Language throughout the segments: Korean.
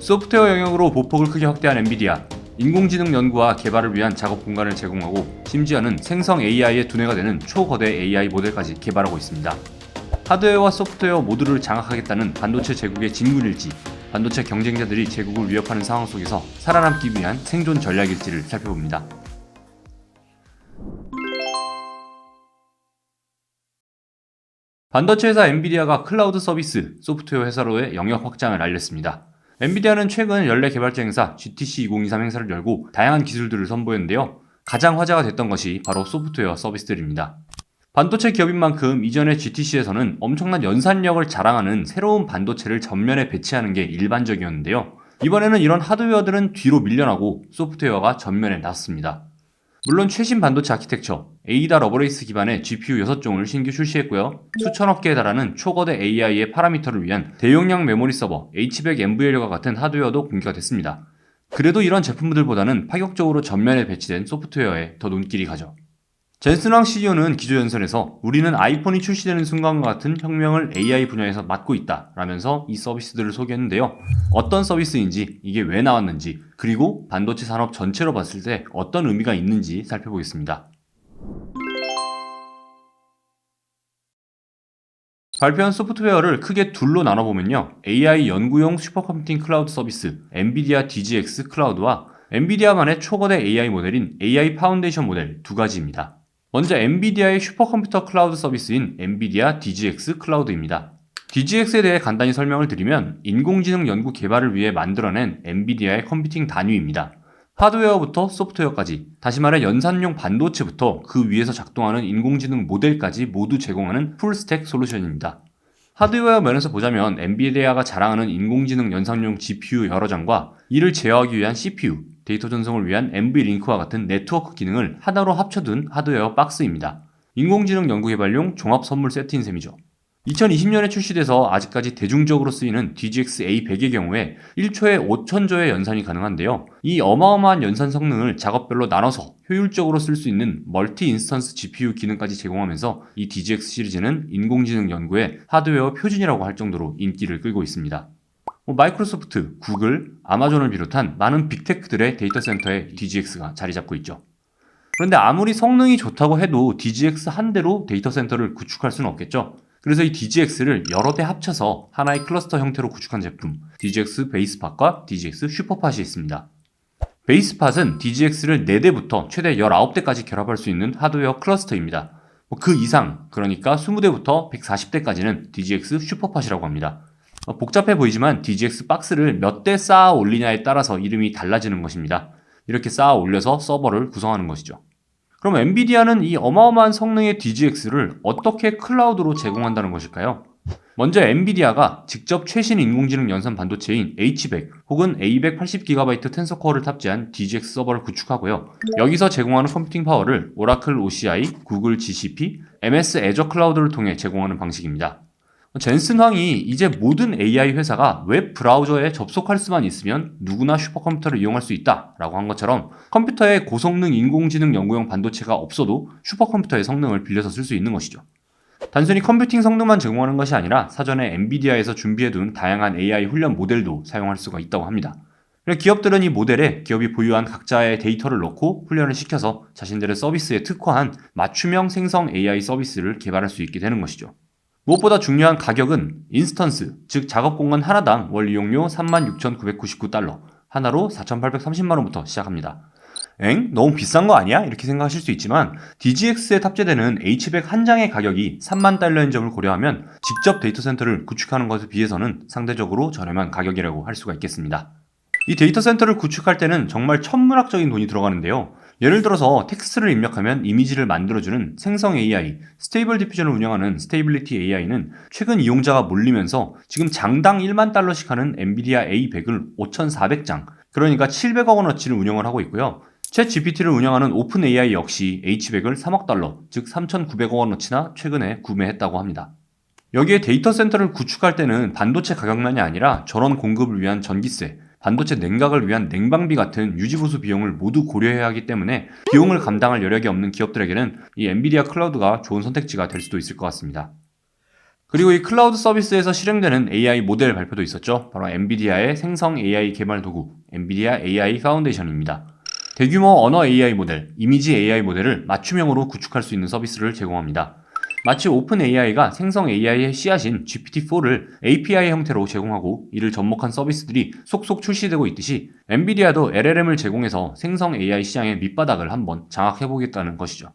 소프트웨어 영역으로 보폭을 크게 확대한 엔비디아. 인공지능 연구와 개발을 위한 작업 공간을 제공하고 심지어는 생성 AI의 두뇌가 되는 초거대 AI 모델까지 개발하고 있습니다. 하드웨어와 소프트웨어 모두를 장악하겠다는 반도체 제국의 진군일지, 반도체 경쟁자들이 제국을 위협하는 상황 속에서 살아남기 위한 생존 전략일지를 살펴봅니다. 반도체 회사 엔비디아가 클라우드 서비스 소프트웨어 회사로의 영역 확장을 알렸습니다. 엔비디아는 최근 연례 개발자 행사 GTC 2023 행사를 열고 다양한 기술들을 선보였는데요. 가장 화제가 됐던 것이 바로 소프트웨어 서비스들입니다. 반도체 기업인 만큼 이전의 GTC에서는 엄청난 연산력을 자랑하는 새로운 반도체를 전면에 배치하는 게 일반적이었는데요. 이번에는 이런 하드웨어들은 뒤로 밀려나고 소프트웨어가 전면에 났습니다. 물론 최신 반도체 아키텍처, 에이다 러버레이스 기반의 GPU 6종을 신규 출시했고요. 수천억 개에 달하는 초거대 AI의 파라미터를 위한 대용량 메모리 서버 H100 NVL과 같은 하드웨어도 공개가 됐습니다. 그래도 이런 제품들보다는 파격적으로 전면에 배치된 소프트웨어에 더 눈길이 가죠. 젠슨왕 CEO는 기조연설에서 우리는 아이폰이 출시되는 순간과 같은 혁명을 AI 분야에서 맡고 있다 라면서 이 서비스들을 소개했는데요. 어떤 서비스인지, 이게 왜 나왔는지, 그리고 반도체 산업 전체로 봤을 때 어떤 의미가 있는지 살펴보겠습니다. 발표한 소프트웨어를 크게 둘로 나눠보면요. AI 연구용 슈퍼컴퓨팅 클라우드 서비스, 엔비디아 DGX 클라우드와 엔비디아만의 초거대 AI 모델인 AI 파운데이션 모델 두 가지입니다. 먼저 엔비디아의 슈퍼컴퓨터 클라우드 서비스인 엔비디아 DGX 클라우드입니다. DGX에 대해 간단히 설명을 드리면 인공지능 연구 개발을 위해 만들어낸 엔비디아의 컴퓨팅 단위입니다. 하드웨어부터 소프트웨어까지, 다시 말해 연산용 반도체부터 그 위에서 작동하는 인공지능 모델까지 모두 제공하는 풀스택 솔루션입니다. 하드웨어 면에서 보자면 엔비디아가 자랑하는 인공지능 연산용 GPU 여러 장과 이를 제어하기 위한 CPU, 데이터 전송을 위한 NV링크와 같은 네트워크 기능을 하나로 합쳐둔 하드웨어 박스입니다. 인공지능 연구개발용 종합 선물 세트인 셈이죠. 2020년에 출시돼서 아직까지 대중적으로 쓰이는 DGX A100의 경우에 1초에 5천조의 연산이 가능한데요. 이 어마어마한 연산 성능을 작업별로 나눠서 효율적으로 쓸 수 있는 멀티 인스턴스 GPU 기능까지 제공하면서 이 DGX 시리즈는 인공지능 연구의 하드웨어 표준이라고 할 정도로 인기를 끌고 있습니다. 뭐 마이크로소프트, 구글, 아마존을 비롯한 많은 빅테크들의 데이터 센터에 DGX가 자리 잡고 있죠. 그런데 아무리 성능이 좋다고 해도 DGX 한 대로 데이터 센터를 구축할 수는 없겠죠. 그래서 이 DGX를 여러 대 합쳐서 하나의 클러스터 형태로 구축한 제품 DGX 베이스팟과 DGX 슈퍼팟이 있습니다. 베이스팟은 DGX를 4대부터 최대 19대까지 결합할 수 있는 하드웨어 클러스터입니다. 뭐그 이상, 그러니까 20대부터 140대까지는 DGX 슈퍼팟이라고 합니다. 어, 복잡해 보이지만 DGX 박스를 몇 대 쌓아 올리냐에 따라서 이름이 달라지는 것입니다. 이렇게 쌓아 올려서 서버를 구성하는 것이죠. 그럼 엔비디아는 이 어마어마한 성능의 DGX를 어떻게 클라우드로 제공한다는 것일까요? 먼저 엔비디아가 직접 최신 인공지능 연산 반도체인 H100 혹은 A280GB 텐서 코어를 탑재한 DGX 서버를 구축하고요. 여기서 제공하는 컴퓨팅 파워를 오라클 OCI, 구글 GCP, MS 애저 클라우드를 통해 제공하는 방식입니다. 젠슨 황이 이제 모든 AI 회사가 웹 브라우저에 접속할 수만 있으면 누구나 슈퍼컴퓨터를 이용할 수 있다라고 한 것처럼 컴퓨터에 고성능 인공지능 연구용 반도체가 없어도 슈퍼컴퓨터의 성능을 빌려서 쓸 수 있는 것이죠. 단순히 컴퓨팅 성능만 제공하는 것이 아니라 사전에 엔비디아에서 준비해둔 다양한 AI 훈련 모델도 사용할 수가 있다고 합니다. 기업들은 이 모델에 기업이 보유한 각자의 데이터를 넣고 훈련을 시켜서 자신들의 서비스에 특화한 맞춤형 생성 AI 서비스를 개발할 수 있게 되는 것이죠. 무엇보다 중요한 가격은 인스턴스, 즉 작업 공간 하나당 월 이용료 36,999달러, 하나로 4,830만원부터 시작합니다. 엥? 너무 비싼 거 아니야? 이렇게 생각하실 수 있지만 DGX에 탑재되는 H100 한 장의 가격이 3만 달러인 점을 고려하면 직접 데이터 센터를 구축하는 것에 비해서는 상대적으로 저렴한 가격이라고 할 수가 있겠습니다. 이 데이터 센터를 구축할 때는 정말 천문학적인 돈이 들어가는데요. 예를 들어서 텍스트를 입력하면 이미지를 만들어주는 생성 AI, 스테이블 디퓨전을 운영하는 스테이블리티 AI는 최근 이용자가 몰리면서 지금 장당 1만 달러씩 하는 엔비디아 A100을 5,400장, 그러니까 700억 원어치를 운영을 하고 있고요. 챗 GPT를 운영하는 오픈 AI 역시 H100을 3억 달러, 즉 3,900억 원어치나 최근에 구매했다고 합니다. 여기에 데이터 센터를 구축할 때는 반도체 가격만이 아니라 전원 공급을 위한 전기세, 반도체 냉각을 위한 냉방비 같은 유지보수 비용을 모두 고려해야 하기 때문에 비용을 감당할 여력이 없는 기업들에게는 이 엔비디아 클라우드가 좋은 선택지가 될 수도 있을 것 같습니다. 그리고 이 클라우드 서비스에서 실행되는 AI 모델 발표도 있었죠. 바로 엔비디아의 생성 AI 개발 도구, 엔비디아 AI 파운데이션입니다. 대규모 언어 AI 모델, 이미지 AI 모델을 맞춤형으로 구축할 수 있는 서비스를 제공합니다. 마치 오픈 AI가 생성 AI의 씨앗인 GPT-4를 API 형태로 제공하고 이를 접목한 서비스들이 속속 출시되고 있듯이 엔비디아도 LLM을 제공해서 생성 AI 시장의 밑바닥을 한번 장악해보겠다는 것이죠.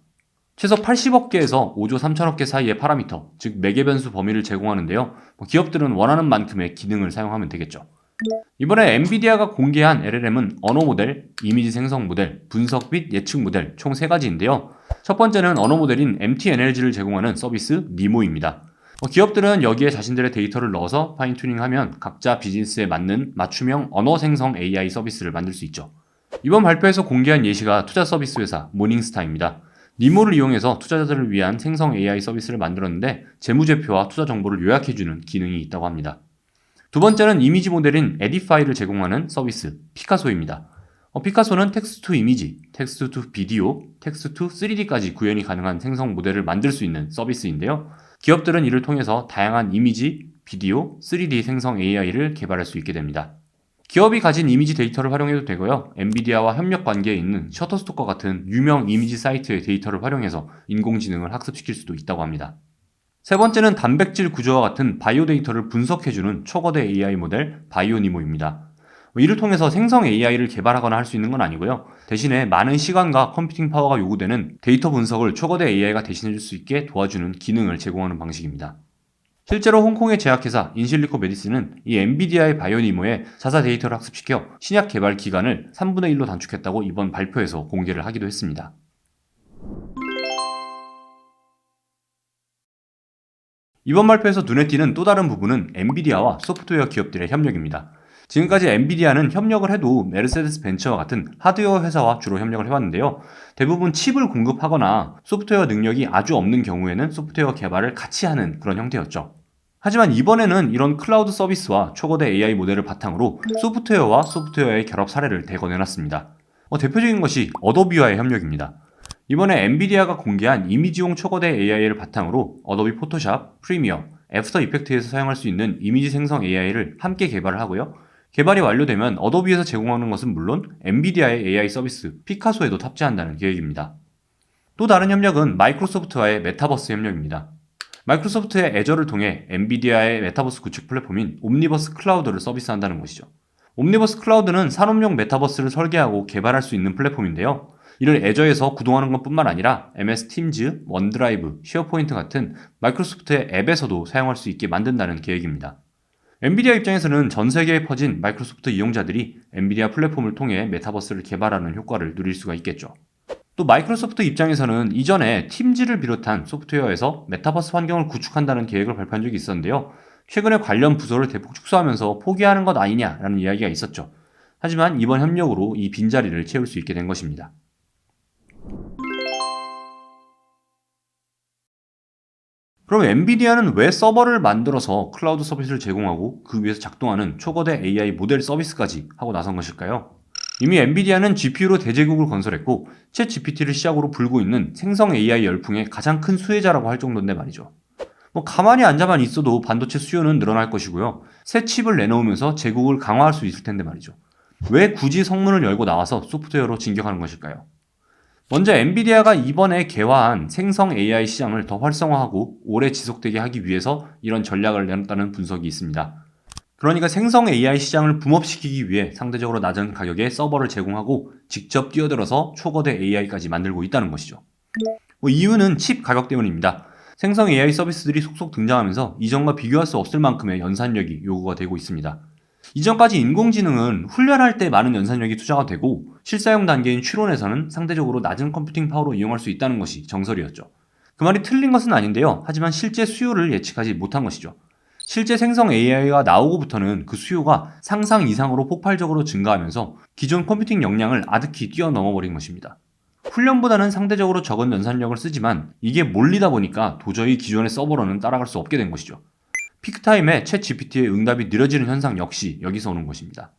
최소 80억 개에서 5조 3천억 개 사이의 파라미터, 즉 매개 변수 범위를 제공하는데요. 뭐 기업들은 원하는 만큼의 기능을 사용하면 되겠죠. 이번에 엔비디아가 공개한 LLM은 언어 모델, 이미지 생성 모델, 분석 및 예측 모델 총 3가지인데요. 첫 번째는 언어 모델인 MTNLG를 제공하는 서비스 니모입니다. 뭐 기업들은 여기에 자신들의 데이터를 넣어서 파인 튜닝하면 각자 비즈니스에 맞는 맞춤형 언어 생성 AI 서비스를 만들 수 있죠. 이번 발표에서 공개한 예시가 투자 서비스 회사 모닝스타입니다. 니모를 이용해서 투자자들을 위한 생성 AI 서비스를 만들었는데 재무제표와 투자 정보를 요약해주는 기능이 있다고 합니다. 두 번째는 이미지 모델인 에디파이를 제공하는 서비스 피카소입니다. 어, 피카소는 텍스트 투 이미지, 텍스트 투 비디오, 텍스트 투 3D까지 구현이 가능한 생성 모델을 만들 수 있는 서비스인데요. 기업들은 이를 통해서 다양한 이미지, 비디오, 3D 생성 AI를 개발할 수 있게 됩니다. 기업이 가진 이미지 데이터를 활용해도 되고요. 엔비디아와 협력 관계에 있는 셔터스톡과 같은 유명 이미지 사이트의 데이터를 활용해서 인공지능을 학습시킬 수도 있다고 합니다. 세 번째는 단백질 구조와 같은 바이오 데이터를 분석해주는 초거대 AI 모델 바이오니모입니다. 이를 통해서 생성 AI를 개발하거나 할 수 있는 건 아니고요. 대신에 많은 시간과 컴퓨팅 파워가 요구되는 데이터 분석을 초거대 AI가 대신해 줄 수 있게 도와주는 기능을 제공하는 방식입니다. 실제로 홍콩의 제약회사 인실리코 메디스는 이 엔비디아의 바이오니모에 자사 데이터를 학습시켜 신약 개발 기간을 3분의 1로 단축했다고 이번 발표에서 공개를 하기도 했습니다. 이번 발표에서 눈에 띄는 또 다른 부분은 엔비디아와 소프트웨어 기업들의 협력입니다. 지금까지 엔비디아는 협력을 해도 메르세데스 벤처와 같은 하드웨어 회사와 주로 협력을 해왔는데요. 대부분 칩을 공급하거나 소프트웨어 능력이 아주 없는 경우에는 소프트웨어 개발을 같이 하는 그런 형태였죠. 하지만 이번에는 이런 클라우드 서비스와 초거대 AI 모델을 바탕으로 소프트웨어와 소프트웨어의 결합 사례를 대거 내놨습니다. 어, 대표적인 것이 어도비와의 협력입니다. 이번에 엔비디아가 공개한 이미지용 초거대 AI를 바탕으로 어도비 포토샵, 프리미어, 애프터 이펙트에서 사용할 수 있는 이미지 생성 AI를 함께 개발을 하고요. 개발이 완료되면 어도비에서 제공하는 것은 물론 엔비디아의 AI 서비스 피카소에도 탑재한다는 계획입니다. 또 다른 협력은 마이크로소프트와의 메타버스 협력입니다. 마이크로소프트의 애저를 통해 엔비디아의 메타버스 구축 플랫폼인 옴니버스 클라우드를 서비스한다는 것이죠. 옴니버스 클라우드는 산업용 메타버스를 설계하고 개발할 수 있는 플랫폼인데요. 이를 애저에서 구동하는 것뿐만 아니라 MS 팀즈, 원드라이브, 쉐어포인트 같은 마이크로소프트의 앱에서도 사용할 수 있게 만든다는 계획입니다. 엔비디아 입장에서는 전 세계에 퍼진 마이크로소프트 이용자들이 엔비디아 플랫폼을 통해 메타버스를 개발하는 효과를 누릴 수가 있겠죠. 또 마이크로소프트 입장에서는 이전에 팀즈를 비롯한 소프트웨어에서 메타버스 환경을 구축한다는 계획을 발표한 적이 있었는데요. 최근에 관련 부서를 대폭 축소하면서 포기하는 것 아니냐라는 이야기가 있었죠. 하지만 이번 협력으로 이 빈자리를 채울 수 있게 된 것입니다. 그럼 엔비디아는 왜 서버를 만들어서 클라우드 서비스를 제공하고 그 위에서 작동하는 초거대 AI 모델 서비스까지 하고 나선 것일까요? 이미 엔비디아는 GPU로 대제국을 건설했고 챗 GPT를 시작으로 불고 있는 생성 AI 열풍의 가장 큰 수혜자라고 할 정도인데 말이죠. 뭐 가만히 앉아만 있어도 반도체 수요는 늘어날 것이고요. 새 칩을 내놓으면서 제국을 강화할 수 있을 텐데 말이죠. 왜 굳이 성문을 열고 나와서 소프트웨어로 진격하는 것일까요? 먼저 엔비디아가 이번에 개화한 생성 AI 시장을 더 활성화하고 오래 지속되게 하기 위해서 이런 전략을 내놨다는 분석이 있습니다. 그러니까 생성 AI 시장을 붐업시키기 위해 상대적으로 낮은 가격에 서버를 제공하고 직접 뛰어들어서 초거대 AI까지 만들고 있다는 것이죠. 뭐 이유는 칩 가격 때문입니다. 생성 AI 서비스들이 속속 등장하면서 이전과 비교할 수 없을 만큼의 연산력이 요구가 되고 있습니다. 이전까지 인공지능은 훈련할 때 많은 연산력이 투자가 되고 실사용 단계인 추론에서는 상대적으로 낮은 컴퓨팅 파워로 이용할 수 있다는 것이 정설이었죠. 그 말이 틀린 것은 아닌데요. 하지만 실제 수요를 예측하지 못한 것이죠. 실제 생성 AI가 나오고부터는 그 수요가 상상 이상으로 폭발적으로 증가하면서 기존 컴퓨팅 역량을 아득히 뛰어넘어 버린 것입니다. 훈련보다는 상대적으로 적은 연산력을 쓰지만 이게 몰리다 보니까 도저히 기존의 서버로는 따라갈 수 없게 된 것이죠. 피크타임에 챗 GPT의 응답이 느려지는 현상 역시 여기서 오는 것입니다.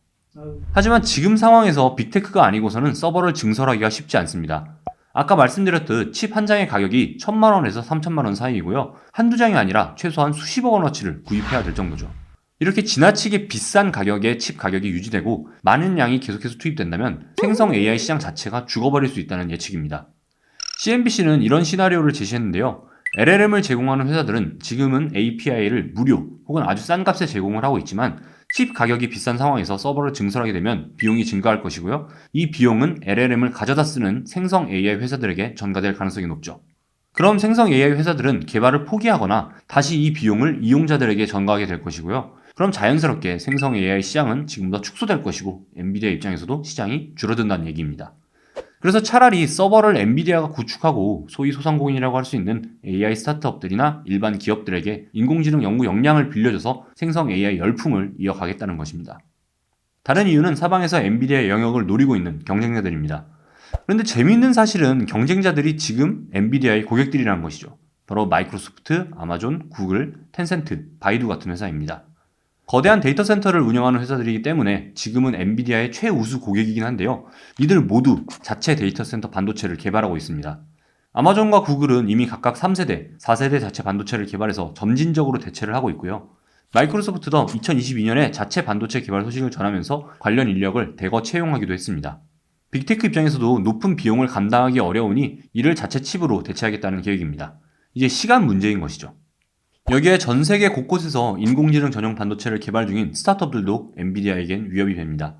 하지만 지금 상황에서 빅테크가 아니고서는 서버를 증설하기가 쉽지 않습니다. 아까 말씀드렸듯 칩 한 장의 가격이 1000만원에서 3000만원 사이이고요. 한두 장이 아니라 최소한 수십억 원어치를 구입해야 될 정도죠. 이렇게 지나치게 비싼 가격의 칩 가격이 유지되고 많은 양이 계속해서 투입된다면 생성 AI 시장 자체가 죽어버릴 수 있다는 예측입니다. CNBC는 이런 시나리오를 제시했는데요. LLM을 제공하는 회사들은 지금은 API를 무료 혹은 아주 싼 값에 제공을 하고 있지만 칩 가격이 비싼 상황에서 서버를 증설하게 되면 비용이 증가할 것이고요. 이 비용은 LLM을 가져다 쓰는 생성 AI 회사들에게 전가될 가능성이 높죠. 그럼 생성 AI 회사들은 개발을 포기하거나 다시 이 비용을 이용자들에게 전가하게 될 것이고요. 그럼 자연스럽게 생성 AI 시장은 지금보다 축소될 것이고 엔비디아 입장에서도 시장이 줄어든다는 얘기입니다. 그래서 차라리 서버를 엔비디아가 구축하고 소위 소상공인이라고 할 수 있는 AI 스타트업들이나 일반 기업들에게 인공지능 연구 역량을 빌려줘서 생성 AI 열풍을 이어가겠다는 것입니다. 다른 이유는 사방에서 엔비디아의 영역을 노리고 있는 경쟁자들입니다. 그런데 재미있는 사실은 경쟁자들이 지금 엔비디아의 고객들이라는 것이죠. 바로 마이크로소프트, 아마존, 구글, 텐센트, 바이두 같은 회사입니다. 거대한 데이터 센터를 운영하는 회사들이기 때문에 지금은 엔비디아의 최우수 고객이긴 한데요. 이들 모두 자체 데이터 센터 반도체를 개발하고 있습니다. 아마존과 구글은 이미 각각 3세대, 4세대 자체 반도체를 개발해서 점진적으로 대체를 하고 있고요. 마이크로소프트도 2022년에 자체 반도체 개발 소식을 전하면서 관련 인력을 대거 채용하기도 했습니다. 빅테크 입장에서도 높은 비용을 감당하기 어려우니 이를 자체 칩으로 대체하겠다는 계획입니다. 이제 시간 문제인 것이죠. 여기에 전 세계 곳곳에서 인공지능 전용 반도체를 개발 중인 스타트업들도 엔비디아에겐 위협이 됩니다.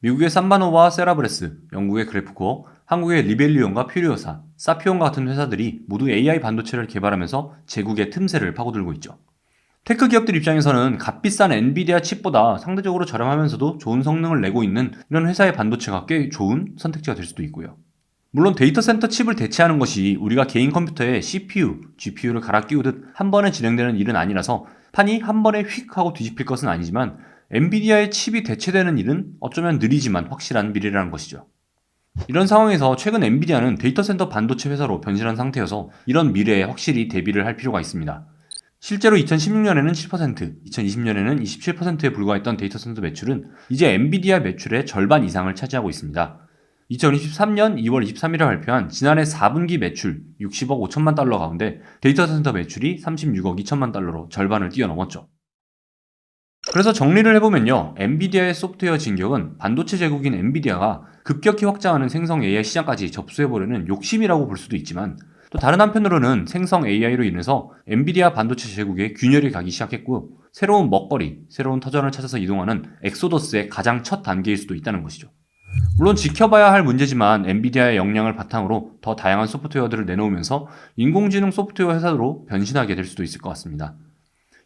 미국의 삼바노와 세라브레스, 영국의 그래프코어, 한국의 리벨리온과 퓨리오사, 사피온과 같은 회사들이 모두 AI 반도체를 개발하면서 제국의 틈새를 파고들고 있죠. 테크 기업들 입장에서는 값비싼 엔비디아 칩보다 상대적으로 저렴하면서도 좋은 성능을 내고 있는 이런 회사의 반도체가 꽤 좋은 선택지가 될 수도 있고요. 물론 데이터 센터 칩을 대체하는 것이 우리가 개인 컴퓨터에 CPU, GPU를 갈아 끼우듯 한 번에 진행되는 일은 아니라서 판이 한 번에 휙 하고 뒤집힐 것은 아니지만 엔비디아의 칩이 대체되는 일은 어쩌면 느리지만 확실한 미래라는 것이죠. 이런 상황에서 최근 엔비디아는 데이터 센터 반도체 회사로 변신한 상태여서 이런 미래에 확실히 대비를 할 필요가 있습니다. 실제로 2016년에는 7%, 2020년에는 27%에 불과했던 데이터 센터 매출은 이제 엔비디아 매출의 절반 이상을 차지하고 있습니다. 2023년 2월 23일에 발표한 지난해 4분기 매출 60억 5천만 달러 가운데 데이터 센터 매출이 36억 2천만 달러로 절반을 뛰어넘었죠. 그래서 정리를 해보면요. 엔비디아의 소프트웨어 진격은 반도체 제국인 엔비디아가 급격히 확장하는 생성 AI 시장까지 접수해보려는 욕심이라고 볼 수도 있지만 또 다른 한편으로는 생성 AI로 인해서 엔비디아 반도체 제국에 균열이 가기 시작했고 새로운 먹거리, 새로운 터전을 찾아서 이동하는 엑소더스의 가장 첫 단계일 수도 있다는 것이죠. 물론 지켜봐야 할 문제지만 엔비디아의 역량을 바탕으로 더 다양한 소프트웨어들을 내놓으면서 인공지능 소프트웨어 회사로 변신하게 될 수도 있을 것 같습니다.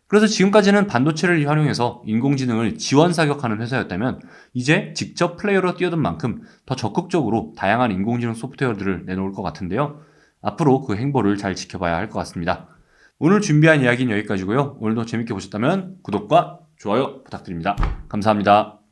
그래서 지금까지는 반도체를 활용해서 인공지능을 지원 사격하는 회사였다면 이제 직접 플레이어로 뛰어든 만큼 더 적극적으로 다양한 인공지능 소프트웨어들을 내놓을 것 같은데요. 앞으로 그 행보를 잘 지켜봐야 할 것 같습니다. 오늘 준비한 이야기는 여기까지고요. 오늘도 재밌게 보셨다면 구독과 좋아요 부탁드립니다. 감사합니다.